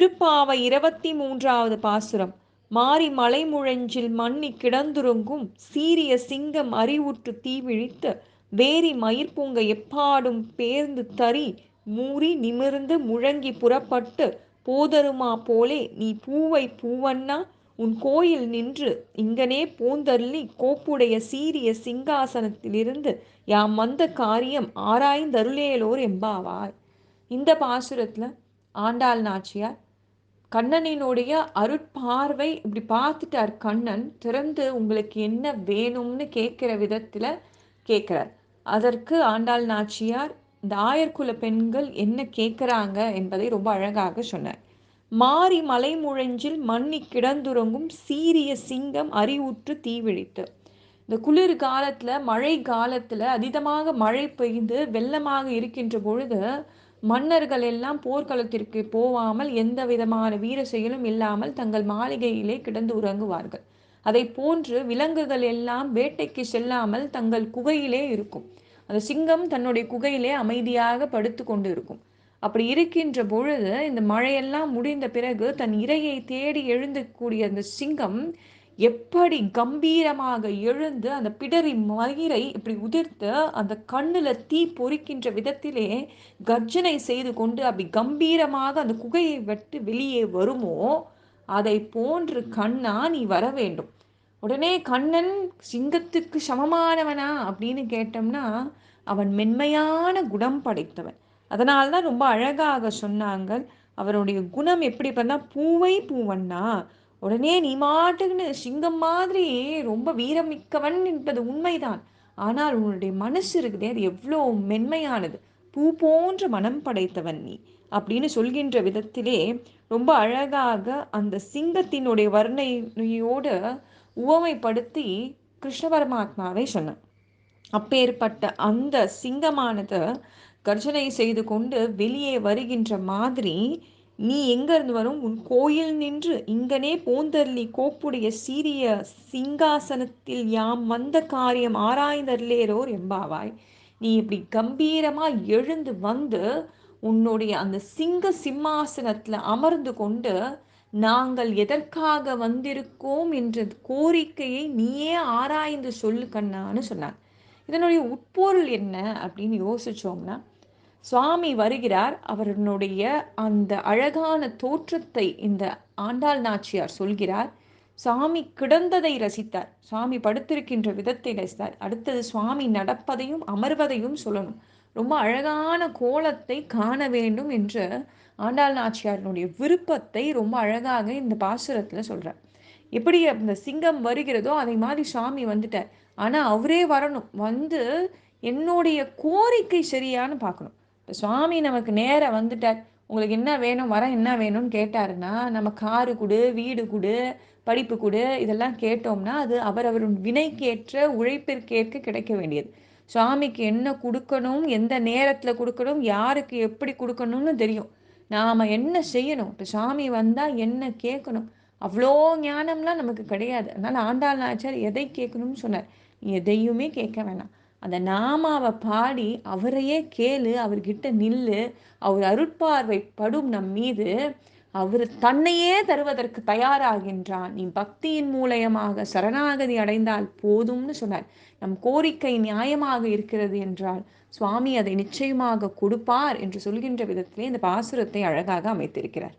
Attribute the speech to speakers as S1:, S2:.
S1: திருப்பாவை இருபத்தி மூன்றாவது பாசுரம். மாறி மலை முழஞ்சில் மண்ணி கிடந்துருங்கும் சீரிய சிங்கம் அறிவுற்று தீவிழித்து வேரி மயிர்பூங்க எப்பாடும் பேர்ந்து தறி மூறி நிமிர்ந்து முழங்கி புறப்பட்டு போதருமா போலே நீ பூவை பூவண்ணா உன் கோயில் நின்று இங்கனே பூந்தருளி கோப்புடைய சீரிய சிங்காசனத்திலிருந்து யாம் வந்த காரியம் ஆராய்ந்தருளேலோர் எம்பாவாய் இந்த பாசுரத்துல ஆண்டாள் நாச்சியார் கண்ணனினுடைய அருட்பார்வை இப்படி பார்த்துட்டார் கண்ணன் திறந்து உங்களுக்கு என்ன வேணும்னு கேட்கிற விதத்துல கேட்குறார். அதற்கு ஆண்டாள் நாச்சியார் இந்த ஆயர்குல பெண்கள் என்ன கேட்குறாங்க என்பதை ரொம்ப அழகாக சொன்னார். மாறி மலை முழஞ்சில் மண்ணி கிடந்துறங்கும் சீரிய சிங்கம் அறிவுற்று தீவிழித்து. இந்த குளிர் காலத்தில் மழை காலத்துல அதீதமாக மழை பெய்து வெள்ளமாக இருக்கின்ற பொழுது மன்னர்கள் எல்லாம் போர்க்களத்திற்கு போவாமல் எந்த விதமான வீர செயலும் இல்லாமல் தங்கள் மாளிகையிலே கிடந்து உறங்குவார்கள். அதை போன்று விலங்குகள் எல்லாம் வேட்டைக்கு செல்லாமல் தங்கள் குகையிலே இருக்கும். அந்த சிங்கம் தன்னுடைய குகையிலே அமைதியாக படுத்து கொண்டு இருக்கும் அப்படி இருக்கின்ற பொழுது இந்த மழையெல்லாம் முடிந்த பிறகு தன் இரையை தேடி எழுந்தக்கூடிய அந்த சிங்கம் எப்படி கம்பீரமாக எழுந்து அந்த பிடரி மயிரை இப்படி உதிர்த்து அந்த கண்ணில் தீ பொறிக்கின்ற விதத்திலே கர்ஜனை செய்து கொண்டு அப்படி கம்பீரமாக அந்த குகையை விட்டு வெளியே வருமோ? அதை போன்று கண்ணா நீ வர வேண்டும். உடனே கண்ணன் சிங்கத்துக்கு சமமானவனா? அப்படின்னு கேட்டோம்னா அவன் மென்மையான குணம் படைத்தவன். அதனால்தான் ரொம்ப அழகாக சொன்னாங்க அவருடைய குணம் எப்படி பண்ணால் பூவை பூவன்னா உடனே நீ மாட்டுக்குன்னு சிங்கம் மாதிரி ரொம்ப வீரமிக்கவன் என்பது உண்மைதான். ஆனால் உன்னுடைய மனசு இருக்குதே அது எவ்வளோ மென்மையானது. பூ போன்ற மனம் படைத்தவன் நீ அப்படின்னு சொல்கின்ற விதத்திலே ரொம்ப அழகாக அந்த சிங்கத்தினுடைய வர்ணையோடு உவமைப்படுத்தி கிருஷ்ண பரமாத்மாவை சொன்னான். அப்பேற்பட்ட அந்த சிங்கமானது கர்ஜனை செய்து கொண்டு வெளியே வருகின்ற மாதிரி நீ எங்கிருந்து வரும்? உன் கோயில் நின்று இங்கனே போந்தர்லி கோப்புடைய சீரிய சிங்காசனத்தில் யாம் வந்த காரியம் ஆராய்ந்தர்லேரோர் எம்பாவாய் நீ இப்படி கம்பீரமா எழுந்து வந்து உன்னுடைய அந்த சிங்க சிம்மாசனத்துல அமர்ந்து கொண்டு நாங்கள் எதற்காக வந்திருக்கோம் என்ற கோரிக்கையை நீயே ஆராய்ந்து சொல்லு கண்ணான்னு சொன்னாங்க இதனுடைய உட்பொருள் என்ன அப்படின்னு யோசிச்சோம்னா சுவாமி வருகிறார். அவருடைய அந்த அழகான தோற்றத்தை இந்த ஆண்டாள் நாச்சியார் சொல்கிறார். சுவாமி கிடந்ததை ரசித்தார். சுவாமி படுத்திருக்கின்ற விதத்தை ரசித்தார். அடுத்தது சுவாமி நடப்பதையும் அமர்வதையும் சொல்லணும். ரொம்ப அழகான கோலத்தை காண வேண்டும் என்று ஆண்டாள் நாச்சியாரினுடைய விருப்பத்தை ரொம்ப அழகாக இந்த பாசுரத்தில் சொல்கிறார் எப்படி அந்த சிங்கம் வருகிறதோ அதை மாதிரி சுவாமி வந்துட்டார். ஆனால் அவரே வரணும். வந்து என்னுடைய கோரிக்கை சரியான்னு பார்க்கணும். சுவாமி நமக்கு நேராக வந்துட்டார். உங்களுக்கு என்ன வேணும் வர என்ன வேணும்னு கேட்டாருன்னா நம்ம காரு கொடு வீடு கொடு படிப்பு கொடு இதெல்லாம் கேட்டோம்னா அது அவரவர் வினைக்கேற்ற உழைப்பிற்கேற்க கிடைக்க வேண்டியது. சுவாமிக்கு என்ன கொடுக்கணும் எந்த நேரத்தில் கொடுக்கணும் யாருக்கு எப்படி கொடுக்கணும்னு தெரியும். நாம் என்ன செய்யணும்? இப்போ சுவாமி வந்தால் என்ன கேட்கணும்? அவ்வளோ ஞானம்லாம் நமக்கு கிடையாது. அதனால் ஆண்டாள் நாச்சார் எதை கேட்கணும்னு சொன்னார். எதையுமே கேட்க வேணாம். அந்த நாமாவை பாடி அவரையே கேளு அவர்கிட்ட நில்லு அவர் அருட்பார்வை படும் நம் மீது. அவர் தன்னையே தருவதற்கு தயாராகின்றான். நீ பக்தியின் மூலயமாக சரணாகதி அடைந்தால் போதும்னு சொன்னார். நம் கோரிக்கை நியாயமாக இருக்கிறது என்றால் சுவாமி அதை நிச்சயமாக கொடுப்பார் என்று சொல்கின்ற விதத்திலே இந்த பாசுரத்தை அழகாக அமைத்திருக்கிறார்.